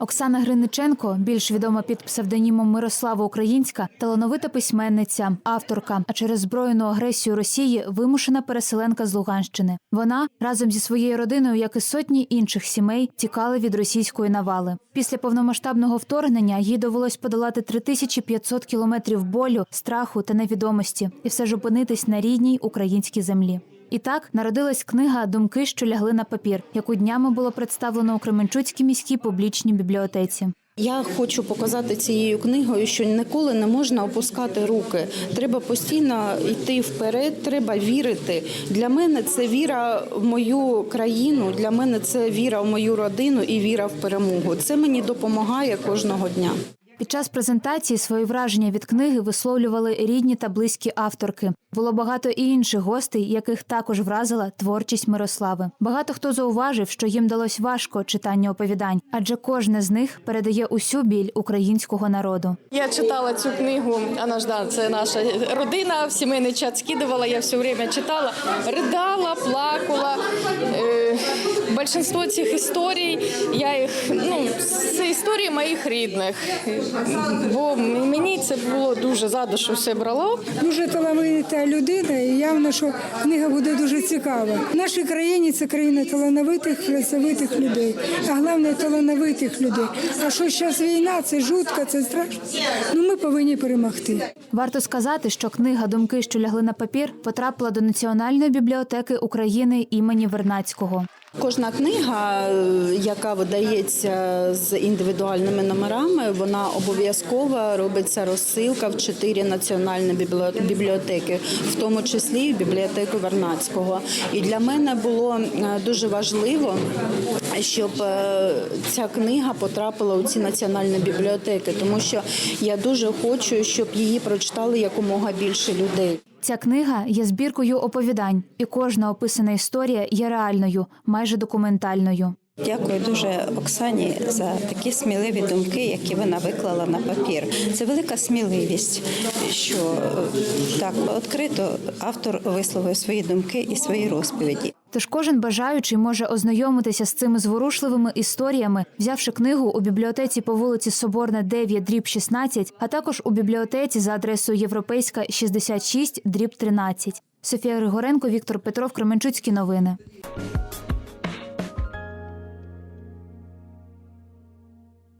Оксана Гриниченко, більш відома під псевдонімом Мирослава Українська, талановита письменниця, авторка, а через збройну агресію Росії вимушена переселенка з Луганщини. Вона разом зі своєю родиною, як і сотні інших сімей, тікали від російської навали. Після повномасштабного вторгнення їй довелось подолати 3500 кілометрів болю, страху та невідомості, і все ж опинитись на рідній українській землі. І так народилась книга Думки, що лягли на папір, яку днями було представлено у Кременчуцькій міській публічній бібліотеці. Я хочу показати цією книгою, що ніколи не можна опускати руки. Треба постійно йти вперед, треба вірити. Для мене це віра в мою країну, для мене це віра в мою родину і віра в перемогу. Це мені допомагає кожного дня. Під час презентації свої враження від книги висловлювали рідні та близькі авторки. Було багато і інших гостей, яких також вразила творчість Мирослави. Багато хто зауважив, що їм далось важко читання оповідань, адже кожне з них передає усю біль українського народу. Я читала цю книгу, вона ж да, це наша родина, в сімейний чат скидувала, я все время читала, ридала, плакала. Е, большинство цих історій, я їх, ну, це історії моїх рідних. Бо мені це було дуже за душу все брало. дуже талановита людина, і явно, що книга буде дуже цікава. В нашій країні це країна талановитих, працьовитих людей, а головне талановитих людей. А що зараз війна, це жутко, це страшно. Ну повинні перемогти. Варто сказати, що книга Думки, що лягли на папір, потрапила до Національної бібліотеки України імені Вернацького. Кожна книга, е, яка видається з індивідуальними номерами, вона обов'язково робиться розсилка в чотири національні бібліотеки, в тому числі і в бібліотеку Вернацького. І для мене було е, дуже важливо, щоб е, ця книга потрапила у ці національні бібліотеки, тому що я дуже хочу, щоб її прочитали якомога більше людей. Ця книга є збіркою оповідань, і кожна описана історія є реальною, майже документальною. Дякую дуже Оксані за такі сміливі думки, які вона виклала на папір. Це велика сміливість, що е, так відкрито автор висловив свої думки і свої розповіді. Тож кожен бажаючий може ознайомитися з цими зворушливими історіями, взявши книгу у бібліотеці по вулиці Соборна 9, дріб 16, а також у бібліотеці за адресою Європейська 66, дріб 13. Софія Григоренко, Віктор Петров, Кременчуцькі новини.